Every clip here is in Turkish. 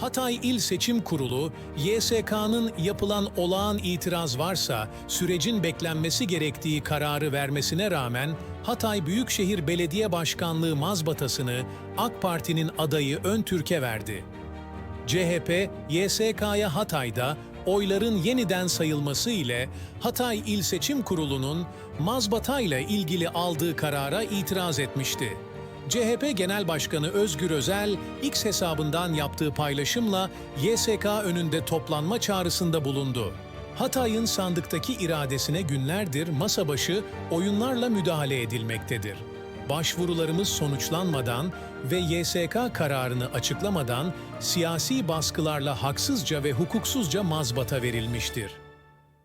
Hatay İl Seçim Kurulu, YSK'nın yapılan olağan itiraz varsa sürecin beklenmesi gerektiği kararı vermesine rağmen Hatay Büyükşehir Belediye Başkanlığı mazbatasını AK Parti'nin adayı Ön Türk'e verdi. CHP, YSK'ya Hatay'da oyların yeniden sayılması ile Hatay İl Seçim Kurulu'nun mazbatayla ilgili aldığı karara itiraz etmişti. CHP Genel Başkanı Özgür Özel, X hesabından yaptığı paylaşımla YSK önünde toplanma çağrısında bulundu. Hatay'ın sandıktaki iradesine günlerdir masa başı oyunlarla müdahale edilmektedir. Başvurularımız sonuçlanmadan ve YSK kararını açıklamadan siyasi baskılarla haksızca ve hukuksuzca mazbata verilmiştir.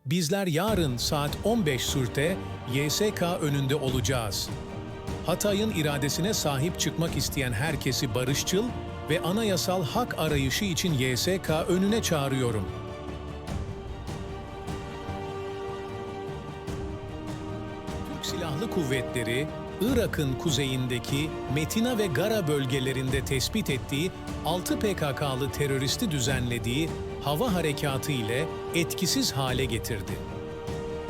Bizler yarın saat 15 sürte YSK önünde olacağız. Hatay'ın iradesine sahip çıkmak isteyen herkesi barışçıl ve anayasal hak arayışı için YSK önüne çağırıyorum. Türk Silahlı Kuvvetleri, Irak'ın kuzeyindeki Metina ve Gara bölgelerinde tespit ettiği 6 PKK'lı teröristi düzenlediği hava harekatı ile etkisiz hale getirdi.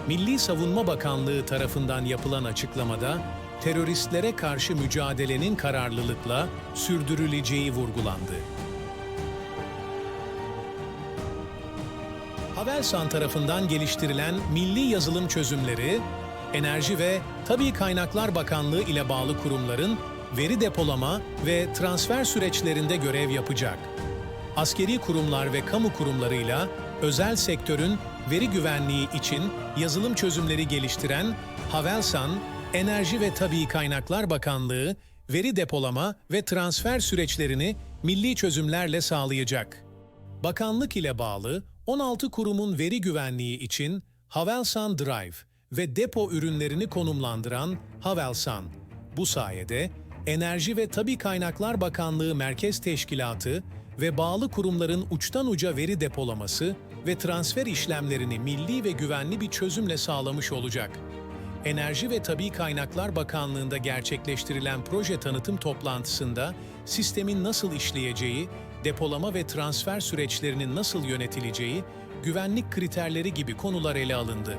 Milli Savunma Bakanlığı tarafından yapılan açıklamada teröristlere karşı mücadelenin kararlılıkla sürdürüleceği vurgulandı. Havelsan tarafından geliştirilen milli yazılım çözümleri, Enerji ve Tabii Kaynaklar Bakanlığı ile bağlı kurumların veri depolama ve transfer süreçlerinde görev yapacak. Askeri kurumlar ve kamu kurumlarıyla özel sektörün veri güvenliği için yazılım çözümleri geliştiren Havelsan, Enerji ve Tabii Kaynaklar Bakanlığı veri depolama ve transfer süreçlerini milli çözümlerle sağlayacak. Bakanlık ile bağlı 16 kurumun veri güvenliği için Havelsan Drive ve depo ürünlerini konumlandıran Havelsan. Bu sayede Enerji ve Tabi Kaynaklar Bakanlığı Merkez Teşkilatı ve bağlı kurumların uçtan uca veri depolaması ve transfer işlemlerini milli ve güvenli bir çözümle sağlamış olacak. Enerji ve Tabi Kaynaklar Bakanlığı'nda gerçekleştirilen proje tanıtım toplantısında sistemin nasıl işleyeceği, depolama ve transfer süreçlerinin nasıl yönetileceği, güvenlik kriterleri gibi konular ele alındı.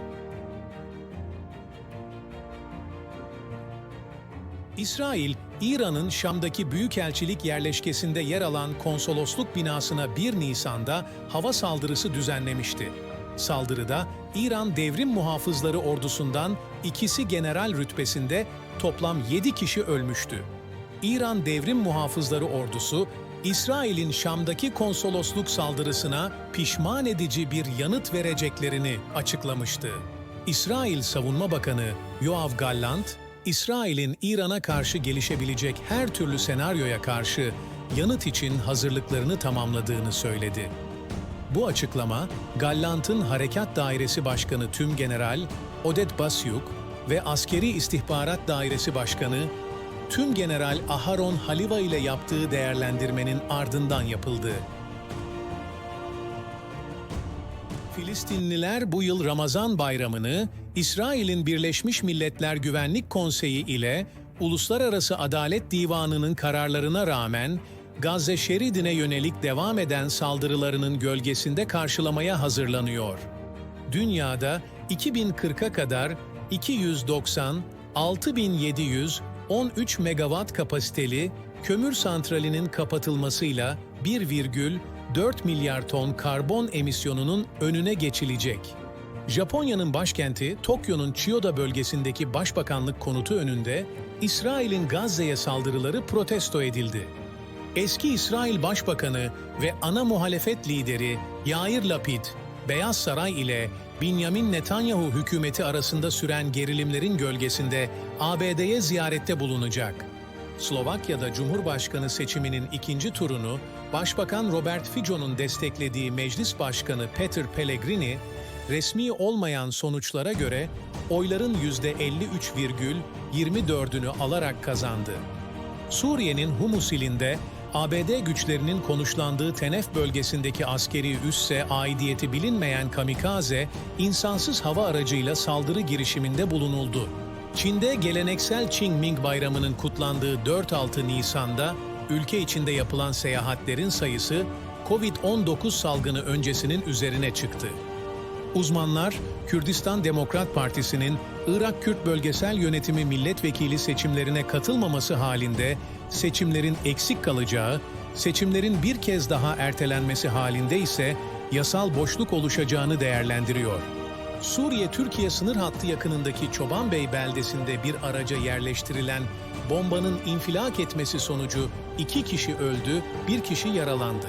İsrail, İran'ın Şam'daki büyükelçilik yerleşkesinde yer alan konsolosluk binasına 1 Nisan'da hava saldırısı düzenlemişti. Saldırıda İran Devrim Muhafızları ordusundan ikisi general rütbesinde toplam 7 kişi ölmüştü. İran Devrim Muhafızları ordusu, İsrail'in Şam'daki konsolosluk saldırısına pişman edici bir yanıt vereceklerini açıklamıştı. İsrail Savunma Bakanı Yoav Gallant, İsrail'in İran'a karşı gelişebilecek her türlü senaryoya karşı yanıt için hazırlıklarını tamamladığını söyledi. Bu açıklama, Gallant'ın Harekat Dairesi Başkanı Tüm General Odet Basyuk ve Askeri İstihbarat Dairesi Başkanı Tüm General Aharon Haliva ile yaptığı değerlendirmenin ardından yapıldı. Filistinliler bu yıl Ramazan bayramını İsrail'in Birleşmiş Milletler Güvenlik Konseyi ile Uluslararası Adalet Divanı'nın kararlarına rağmen Gazze şeridine yönelik devam eden saldırılarının gölgesinde karşılamaya hazırlanıyor. Dünyada 2040'a kadar 290 6713 megawatt kapasiteli kömür santralinin kapatılmasıyla 1,4 milyar ton karbon emisyonunun önüne geçilecek. Japonya'nın başkenti Tokyo'nun Chiyoda bölgesindeki başbakanlık konutu önünde İsrail'in Gazze'ye saldırıları protesto edildi. Eski İsrail Başbakanı ve ana muhalefet lideri Yair Lapid, Beyaz Saray ile Benjamin Netanyahu hükümeti arasında süren gerilimlerin gölgesinde ABD'ye ziyarette bulunacak. Slovakya'da Cumhurbaşkanı seçiminin ikinci turunu Başbakan Robert Fico'nun desteklediği Meclis Başkanı Peter Pellegrini, resmi olmayan sonuçlara göre oyların %53,24'ünü alarak kazandı. Suriye'nin Humus ilinde ABD güçlerinin konuşlandığı Tenef bölgesindeki askeri üsse aidiyeti bilinmeyen kamikaze, insansız hava aracıyla saldırı girişiminde bulunuldu. Çin'de geleneksel Qingming Bayramı'nın kutlandığı 4-6 Nisan'da ülke içinde yapılan seyahatlerin sayısı Covid-19 salgını öncesinin üzerine çıktı. Uzmanlar, Kürdistan Demokrat Partisi'nin Irak Kürt Bölgesel Yönetimi Milletvekili seçimlerine katılmaması halinde seçimlerin eksik kalacağı, seçimlerin bir kez daha ertelenmesi halinde ise yasal boşluk oluşacağını değerlendiriyor. Suriye-Türkiye sınır hattı yakınındaki Çobanbey beldesinde bir araca yerleştirilen bombanın infilak etmesi sonucu iki kişi öldü, bir kişi yaralandı.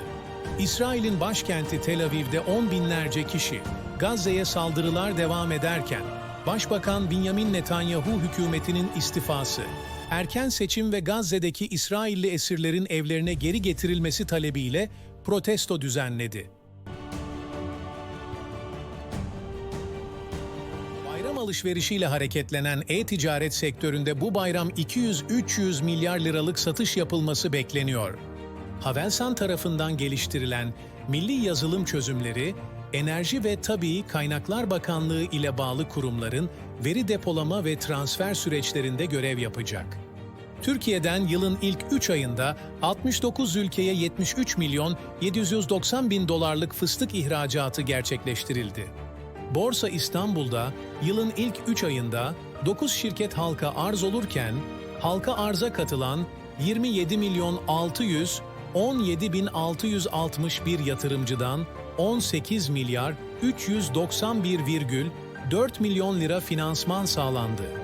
İsrail'in başkenti Tel Aviv'de on binlerce kişi Gazze'ye saldırılar devam ederken Başbakan Benjamin Netanyahu hükümetinin istifası, erken seçim ve Gazze'deki İsrailli esirlerin evlerine geri getirilmesi talebiyle protesto düzenledi. Bayram alışverişiyle hareketlenen e-ticaret sektöründe bu bayram 200-300 milyar liralık satış yapılması bekleniyor. Havelsan tarafından geliştirilen milli yazılım çözümleri, Enerji ve Tabii Kaynaklar Bakanlığı ile bağlı kurumların veri depolama ve transfer süreçlerinde görev yapacak. Türkiye'den yılın ilk 3 ayında 69 ülkeye 73 milyon 790 bin dolarlık fıstık ihracatı gerçekleştirildi. Borsa İstanbul'da yılın ilk 3 ayında 9 şirket halka arz olurken, halka arza katılan 27 milyon 600 17 bin 661 yatırımcıdan 18 milyar 391,4 milyon lira finansman sağlandı.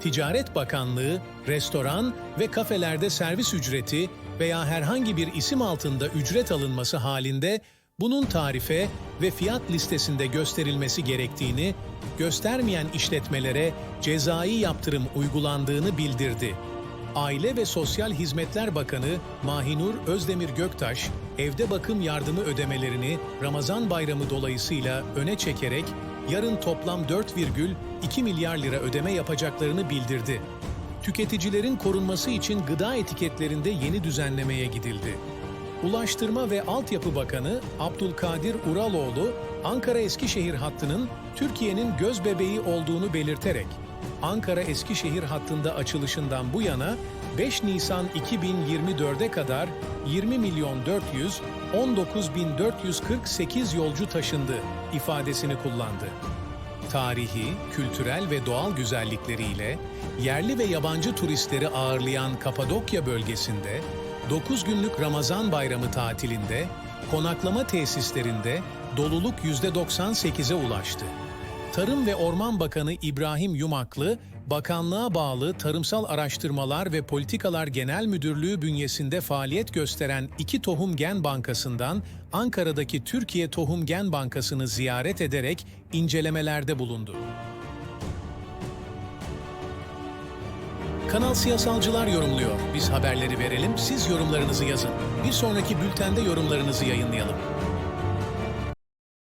Ticaret Bakanlığı, restoran ve kafelerde servis ücreti veya herhangi bir isim altında ücret alınması halinde bunun tarife ve fiyat listesinde gösterilmesi gerektiğini, göstermeyen işletmelere cezai yaptırım uygulandığını bildirdi. Aile ve Sosyal Hizmetler Bakanı Mahinur Özdemir Göktaş, evde bakım yardımı ödemelerini Ramazan bayramı dolayısıyla öne çekerek yarın toplam 4,2 milyar lira ödeme yapacaklarını bildirdi. Tüketicilerin korunması için gıda etiketlerinde yeni düzenlemeye gidildi. Ulaştırma ve Altyapı Bakanı Abdülkadir Uraloğlu, Ankara-Eskişehir hattının Türkiye'nin göz bebeği olduğunu belirterek, Ankara-Eskişehir hattında açılışından bu yana 5 Nisan 2024'e kadar 20 milyon 400, 19 bin 448 yolcu taşındı ifadesini kullandı. Tarihi, kültürel ve doğal güzellikleriyle yerli ve yabancı turistleri ağırlayan Kapadokya bölgesinde 9 günlük Ramazan bayramı tatilinde konaklama tesislerinde doluluk %98'e ulaştı. Tarım ve Orman Bakanı İbrahim Yumaklı, bakanlığa bağlı Tarımsal Araştırmalar ve Politikalar Genel Müdürlüğü bünyesinde faaliyet gösteren iki Tohum Gen Bankası'ndan Ankara'daki Türkiye Tohum Gen Bankası'nı ziyaret ederek incelemelerde bulundu. Kanal Siyasalcılar yorumluyor. Biz haberleri verelim, siz yorumlarınızı yazın. Bir sonraki bültende yorumlarınızı yayınlayalım.